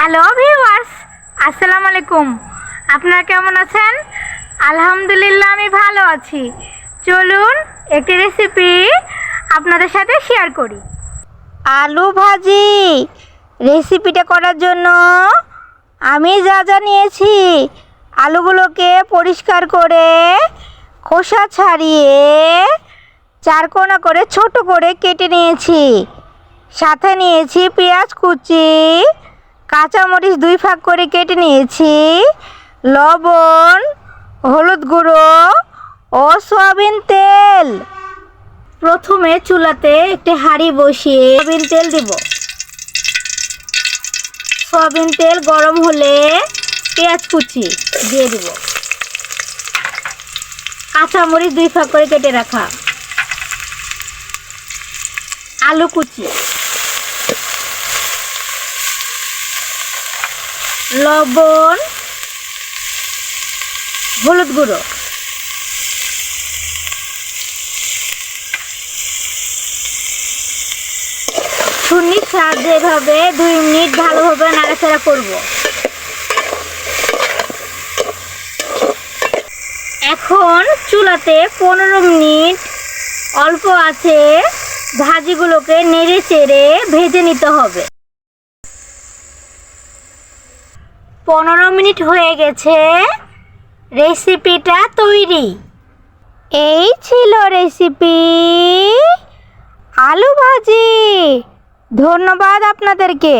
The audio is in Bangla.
হ্যালো ভিউয়ার্স আসসালামু আলাইকুম আপনারা কেমন আছেন? আলহামদুলিল্লাহ, আমি ভালো আছি। চলুন একটি রেসিপি আপনাদের সাথে শেয়ার করি। আলু ভাজি। রেসিপিটা করার জন্য আমি যা যা নিয়েছি, আলুগুলোকে পরিষ্কার করে খোসা ছাড়িয়ে চারকোনা করে ছোট করে কেটে নিয়েছি। সাথে নিয়েছি পেঁয়াজ কুচি কাঁচামরিচ দুই ভাগ করে কেটে নিয়েছি। লবণ, হলুদ গুঁড়ো ও সয়াবিন তেল। প্রথমে চুলাতে একটি হাঁড়ি বসিয়ে সয়াবিন তেল দিব। সয়াবিন তেল গরম হলে পেঁয়াজ কুচি দিয়ে দিব। কাঁচামরিচ দুই ভাগ করে কেটে রাখা। আলু কুচি। লবণ, হলুদ গুঁড়ো। ছুরির সাহায্যে এভাবে দুই মিনিট ভালোভাবে নাড়াচাড়া করব। এখন চুলাতে পনেরো মিনিট অল্প আছে, ভাজিগুলোকে নেড়ে চেড়ে ভেজে নিতে হবে। পনেরো মিনিট হয়ে গেছে। রেসিপিটা তৈরি। এই ছিল রেসিপি আলু ভাজি। ধন্যবাদ আপনাদেরকে।